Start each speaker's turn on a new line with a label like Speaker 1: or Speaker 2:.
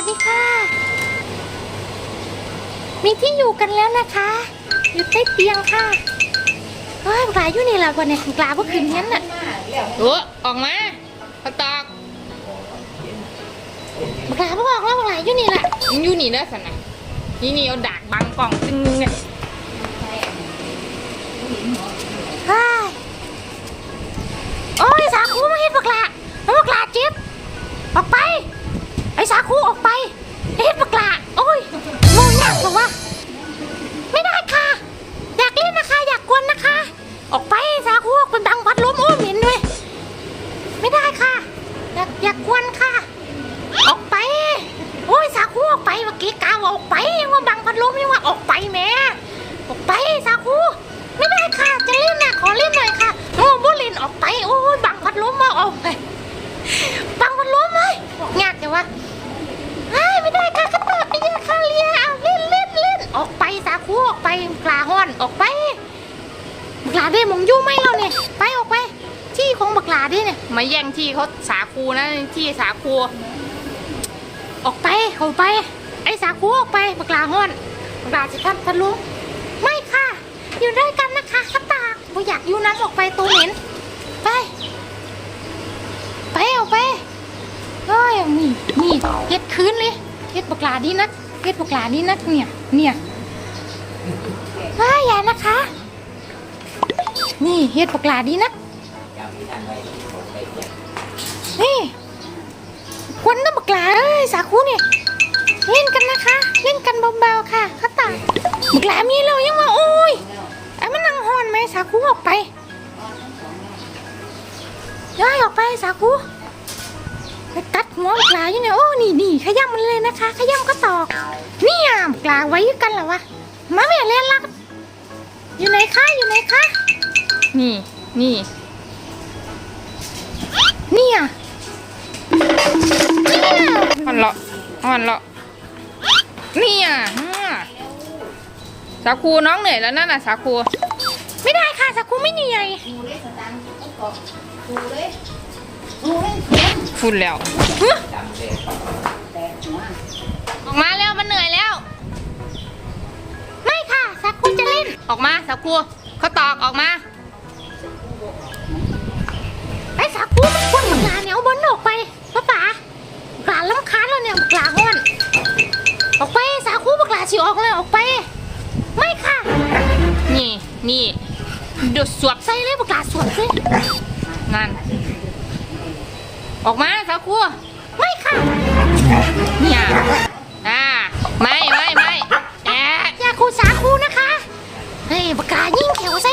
Speaker 1: วัสดีค่ะ มีที่อยู่กันแล้วนะคะ อยู่ใต้เตียงค่ะเฮ้ยกลาอยู่นี่ละวันนี้ปลาเมื่อคืนนี้น่ะ
Speaker 2: เออออกมาตะตอก
Speaker 1: ปลาเพิ่ออกแล้วกลาอยู่นี่แหละ
Speaker 2: อยู่นี่นด้สนนะนี่นี่เอาดักบังกล่องจึงเนี่ย
Speaker 1: เมื่อกี้กาออกไปยังว่าบังพัดลมยังว่าออกไปแม่ออกไปสาคูไม่ได้ค่ะจะเล่นนะขอเล่นหน่อยค่ะโอ้บุลินออกไปโอ้ยบังพัดลมมาออกไปบังพัดลมเลยงากแต่ว่าไม่ได้ค่ะกระตัดไอ้ยาคาเลียเอาเล่นเล่นเล่นออกไปสาคูออกไปกลาฮอนออกไปบักลาได้มงยู่ไหมเราเนี่ยไปออกไป ที่ของบักลาดิเนี่ย
Speaker 2: มาแย่งที่เขาสาคูนะที่สาคู
Speaker 1: ออกไปออกไป ไอ้สาคูออกไปบักลาฮอนบักลาจะทัดทะลุไม่ค่ะ อยู่ด้วยกันนะคะกระตาบ่อยากอยู่น้ำออกไปตัวเหม็นไป ไปออกไปเฮ้ยนี่นี่เฮ็ดคืนเลยเฮ็ดบักลาดีนักเฮ็ดบักลาดีนักเนี่ย เนี่ยเฮ้ยอย่านะคะ นี่เฮ็ดบักลาดีนักนี่ควันน้ำบักลาเอ้ยสาคูเนี่ย กันเบาๆค่ะข้าตาบักลามีเรายังว่าโอ้ยไอ้มันนั่งหอนไหมสาคูออกไปย้ายออกไปสาคูไปกัดหัวบักลาอยู่เนี่ยโอ้นี่นี่ขย้ำมันเลยนะคะ ขย้ำก็ตอกนี่อะบักลาไว้กันเหรอวะมาแม่เล่นลัก อยู่ไหนคะอยู่ไหนคะ
Speaker 2: นี่นี่
Speaker 1: นี่อะนี่อ่
Speaker 2: อ่อนเลาะอ่อนเลาะนี่อะ สาคูน้องเหนื่อยแล้วนั่นน่ะสาคู
Speaker 1: ไม่ได้ค่ะสาคูไม่เหนื่อย
Speaker 2: พูดแล้วออกมาแล้วมันเหนื่อยแล้ว
Speaker 1: ไม่ค่ะสาคูจะเล่น
Speaker 2: ออกมาสาคูเขาตอกออกมา
Speaker 1: นี่
Speaker 2: ดูดสวบ
Speaker 1: ใส่เลยบักหลาสวนสิ
Speaker 2: นั่น ออกมาสาคู
Speaker 1: ไม่ค่ะ
Speaker 2: เนี่ยอ่าไม่ไม่ไม่แอะ
Speaker 1: อย่าคูสาคูนะคะ เฮ้ยบักหลายิ่งแขวใส่